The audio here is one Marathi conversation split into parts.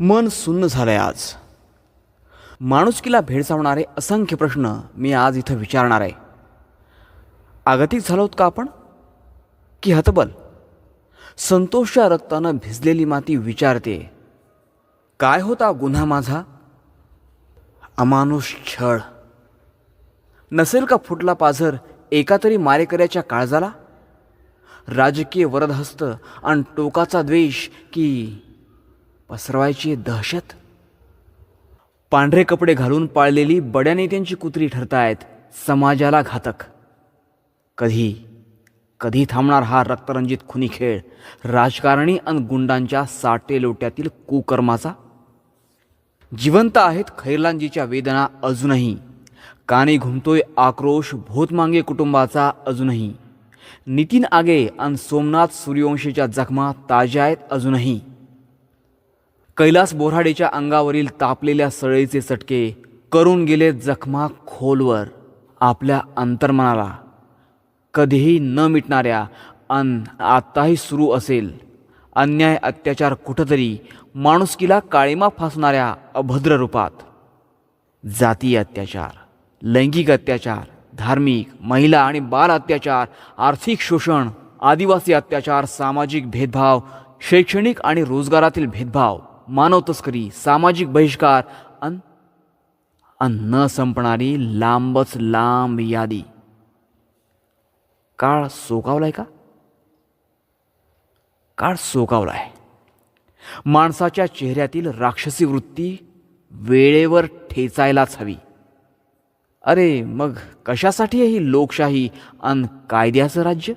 मन सुन्न झालंय आज. माणुसकीला भेडसावणारे असंख्य प्रश्न मी आज इथं विचारणार आहे. आगतिक झालो आहोत का आपण? की हतबल? संतोषच्या रक्तानं भिजलेली माती विचारते काय होता गुन्हा माझा? अमानुष छळ. नसेल का फुटला पाझर एका तरी मारेकऱ्याच्या काळजाला? राजकीय वरदहस्त आणि टोकाचा द्वेष की पसरवायची दहशत? पांढरे कपडे घालून पाळलेली बड्या नेत्यांची कुत्री ठरतायत समाजाला घातक. कधी कधी थांबणार हा रक्तरंजित खुनी खेळ? राजकारणी आणि गुंडांच्या साटे लोट्यातील कुकर्माचा? जिवंत आहेत खैरलांजीच्या वेदना अजूनही. काने घुमतोय आक्रोश भूतमांगे कुटुंबाचा अजूनही. नितीन आगे आणि सोमनाथ सूर्यवंशीच्या जखमा ताज्या आहेत अजूनही. कैलास बोराडेच्या अंगावरील तापलेल्या सळईचे चटके करून गेले जखमा खोलवर आपल्या अंतर्मनाला. कधीही न मिटणाऱ्या अन आत्ताही सुरू असेल. अन्याय अत्याचार कुठंतरी माणुसकीला काळीमा फासणाऱ्या अभद्र रूपात. जातीय अत्याचार लैंगिक अत्याचार धार्मिक महिला आणि बाल अत्याचार आर्थिक शोषण आदिवासी अत्याचार सामाजिक भेदभाव शैक्षणिक आणि रोजगारातील भेदभाव मानव तस्करी सामाजिक बहिष्कार अन अन न संपणारी लांबच लांब यादी. काळ सोकावलाय का? काळ सोकावलाय. माणसाच्या चेहऱ्यातील राक्षसी वृत्ती वेळेवर ठेचायलाच हवी. अरे मग कशासाठी ही लोकशाही अन कायद्याचं राज्य?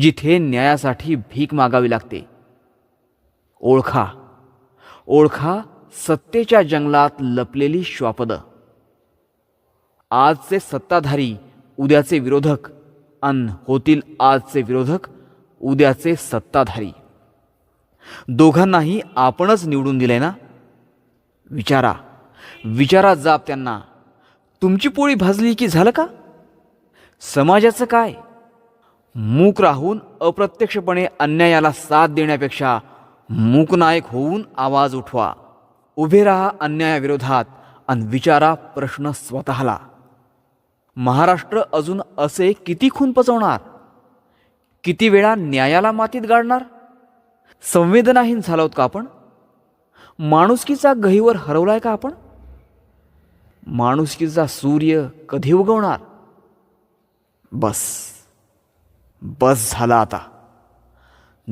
जिथे न्यायासाठी भीक मागावी लागते. ओळखा. ओळखा सत्तेच्या जंगलात लपलेली श्वापदं. आजचे सत्ताधारी उद्याचे विरोधक. अन होतील आजचे विरोधक उद्याचे सत्ताधारी. दोघांनाही आपणच निवडून दिले ना? विचारा. विचारा जाब त्यांना. तुमची पोळी भाजली की झालं का? समाजाचं काय? मूक राहून अप्रत्यक्षपणे अन्यायाला साथ देण्यापेक्षा मूकनायक होऊन आवाज उठवा. उभे राहा अन्यायाविरोधात आणि विचारा प्रश्न स्वतःला. महाराष्ट्र अजून असे किती खून पचवणार? किती वेळा न्यायाला मातीत गाडणार? संवेदनाहीन झालोत आहोत का आपण? माणुसकीचा गहीवर हरवलाय का आपण? माणुसकीचा सूर्य कधी उगवणार? बस बस झाला आता.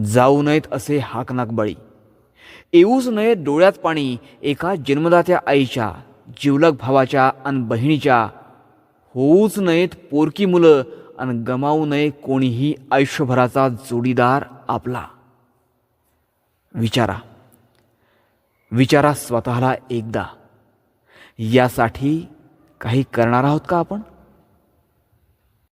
जाऊ नयेत असे हाकनाक बळी. येऊच नये डोळ्यात पाणी एका जन्मदात्या आईच्या जिवलक भावाच्या अन बहिणीच्या. होऊच नयेत पोरकी मुलं आणि गमावू नये कोणीही आयुष्यभराचा जोडीदार आपला. विचारा. विचारा स्वतःला एकदा. यासाठी काही करणार आहोत का आपण?